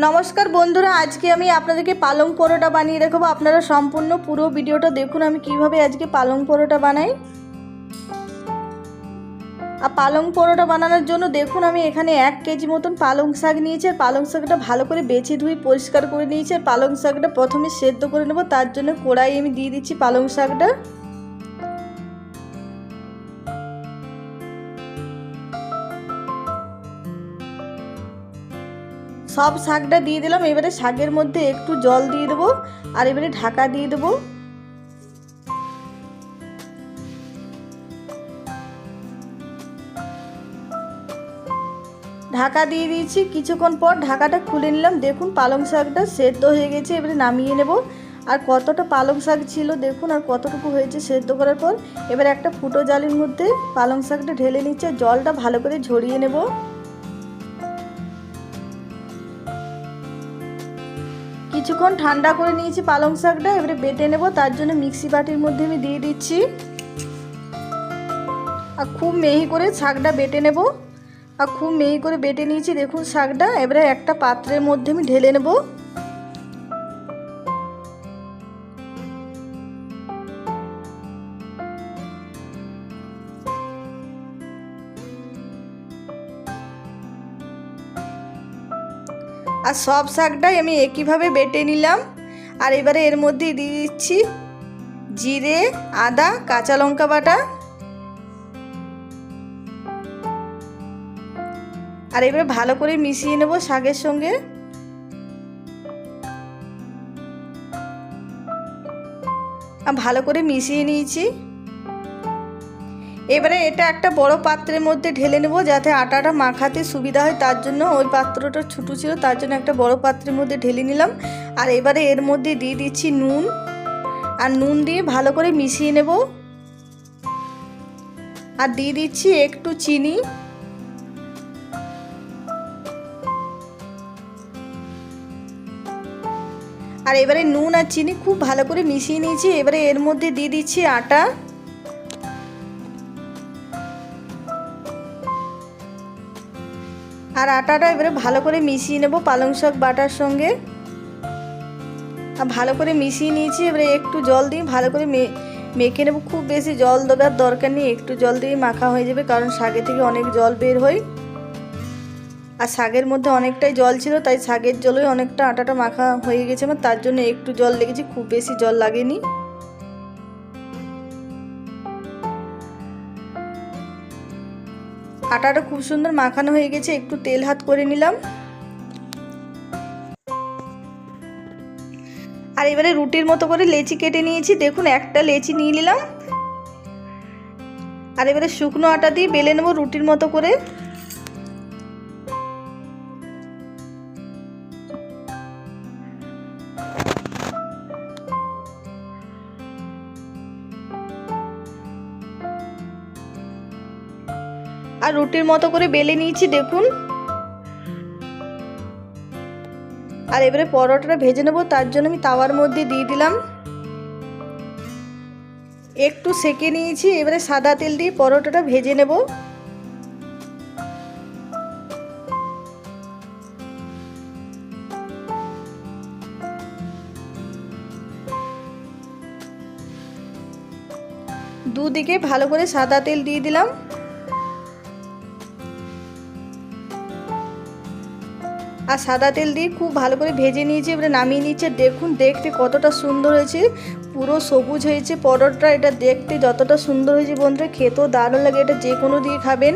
নমস্কার বন্ধুরা, আজকে আমি আপনাদেরকে পালং পরোটা বানিয়ে দেখাবো। আপনারা সম্পূর্ণ পুরো ভিডিওটা দেখুন, আমি কীভাবে আজকে পালং পরোটা বানাই। আর পালং পরোটা বানানোর জন্য দেখুন, আমি এখানে এক কেজি মতন পালং শাক নিয়েছি, আর পালং শাকটা ভালো করে বেছে ধুই পরিষ্কার করে নিয়েছি, আর পালং শাকটা প্রথমে সেদ্ধ করে নেব, তার জন্য কড়াই আমি দিয়ে দিচ্ছি পালং শাকটা। সব শাকটা দিয়ে দিলাম, এবারে শাকের মধ্যে একটু জল দিয়ে দেবো আর এবারে ঢাকা দিয়ে দেবো। ঢাকা দিয়ে দিয়েছি, কিছুক্ষণ পর ঢাকাটা খুলে নিলাম। দেখুন পালং শাকটা সেদ্ধ হয়ে গেছে, এবারে নামিয়ে নেব। আর কতটা পালং শাক ছিল দেখুন, আর কতটুকু হয়েছে সেদ্ধ করার পর। এবার একটা ফুটো জালির মধ্যে পালং শাকটা ঢেলে নিচ্ছে জলটা ভালো করে ঝরিয়ে নেব। কিছুক্ষণ ঠান্ডা করে নিয়েছি পালং শাকটা, এবারে বেটে নেব, তার জন্য মিক্সি বাটির মধ্যে আমি দিয়ে দিচ্ছি। আর খুব মেহি করে শাকটা বেটে নেব। আর খুব মেহি করে বেটে নিয়েছি, দেখুন শাকটা, এবারে একটা পাত্রের মধ্যে আমি ঢেলে নেব। আর সব শাকটাই আমি একইভাবে বেটে নিলাম। আর এবারে এর মধ্যে দিয়ে দিচ্ছি জিরে, আদা, কাঁচা লঙ্কা বাটা। আর এবারে ভালো করে মিশিয়ে নেব শাকের সঙ্গে। ভালো করে মিশিয়ে নিয়েছি। এবারে এটা একটা বড় পাত্রের মধ্যে ঢেলে নেব যাতে আটাটা মাখাতে সুবিধা হয়, তার জন্য ওই পাত্রটা ছোটো ছিল, তার জন্য একটা বড় পাত্রের মধ্যে ঢেলে নিলাম। আর এবারে এর মধ্যে দিয়ে দিচ্ছি নুন। আর নুন দিয়ে ভালো করে মিশিয়ে নেব। আর দিয়ে দিচ্ছি একটু চিনি। আর এবারে নুন আর চিনি খুব ভালো করে মিশিয়ে নিয়েছি। এবারে এর মধ্যে দিয়ে দিচ্ছি আটা। আর আটাটা এবারে ভালো করে মিশিয়ে নেব পালং শাক বাটার সঙ্গে। আর ভালো করে মিশিয়ে নিয়েছি, এবারে একটু জল দিয়ে ভালো করে মেখে নেব। খুব বেশি জল দেওয়ার দরকার নেই, একটু জল দিয়ে মাখা হয়ে যাবে, কারণ শাকে থেকে অনেক জল বের হয়। আর শাকের মধ্যে অনেকটাই জল ছিল, তাই শাকের জলেই অনেকটা আটাটা মাখা হয়ে গেছে আমার, তার জন্য একটু জল লেগেছে, খুব বেশি জল লাগেনি। আটাটা খুব সুন্দর মাখানো হয়ে গেছে, একটু তেল হাত করে নিলাম। আর এবারে রুটির মতো করে লেচি কেটে নিয়েছি, দেখুন একটা লেচি নিয়ে নিলাম। আর এবারে শুকনো আটা দিয়ে বেলে নেব রুটির মতো করে। রুটির মতো করে বেলে নিয়েছি, দেখুন। আর এবারে পরোটাটা ভেজে নেব, তার জন্য আমি তাওয়ার মধ্যে দিয়ে দিলাম। একটু সেকে নিয়েছি, এবারে সাদা তেল দিয়ে পরোটাটা ভেজে নেব। দুদিকে ভালো করে সাদা তেল দিয়ে দিলাম। আর সাদা তেল দিয়ে খুব ভালো করে ভেজে নিয়েছি, এবারে নামিয়ে নিচ্ছে। দেখুন, দেখতে কতটা সুন্দর হয়েছে। পুরো সবুজ হয়েছে, পরোটা এটা দেখতে যতটা সুন্দর হয়েছে বন্ধুরা, খেতেও দারুণ লাগে, এটা যে কোনো দিয়ে খাবেন,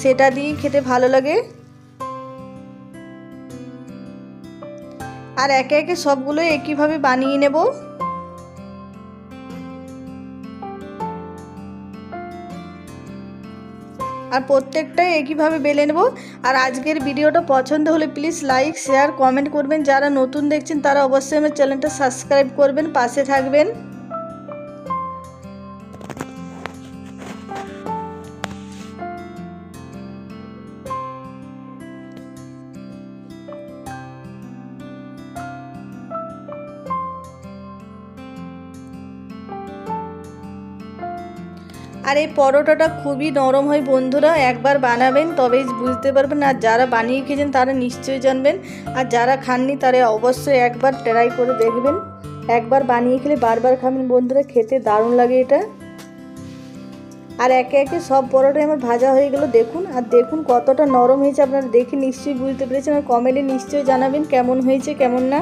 সেটা দিয়ে খেতে ভালো লাগে। আর একে একে সবগুলো একইভাবে বানিয়ে নেব। আর প্রত্যেকটাই একইভাবে বেলে নেব। আর আজকের ভিডিওটা পছন্দ হলে প্লিজ লাইক শেয়ার কমেন্ট করবেন। যারা নতুন দেখছেন তারা অবশ্যই আমার চ্যানেলটা সাবস্ক্রাইব করবেন, পাশে থাকবেন। আর এই পরোটাটা খুবই নরম হয় বন্ধুরা, একবার বানাবেন তবেই বুঝতে পারবেন। আর যারা বানিয়ে খেয়েছেন তারা নিশ্চয়ই জানবেন। আর যারা খাননি তারা অবশ্যই একবার ট্রাই করে দেখবেন। একবার বানিয়ে খেলে বারবার খাবেন বন্ধুরা, খেতে দারুণ লাগে এটা। আর একে একে সব পরোটাই আমার ভাজা হয়ে গেল, দেখুন। আর দেখুন কতটা নরম হয়েছে, আপনারা দেখে নিশ্চয়ই বুঝতে পেরেছেন। আর কমেন্টে নিশ্চয়ই জানাবেন কেমন হয়েছে, কেমন না।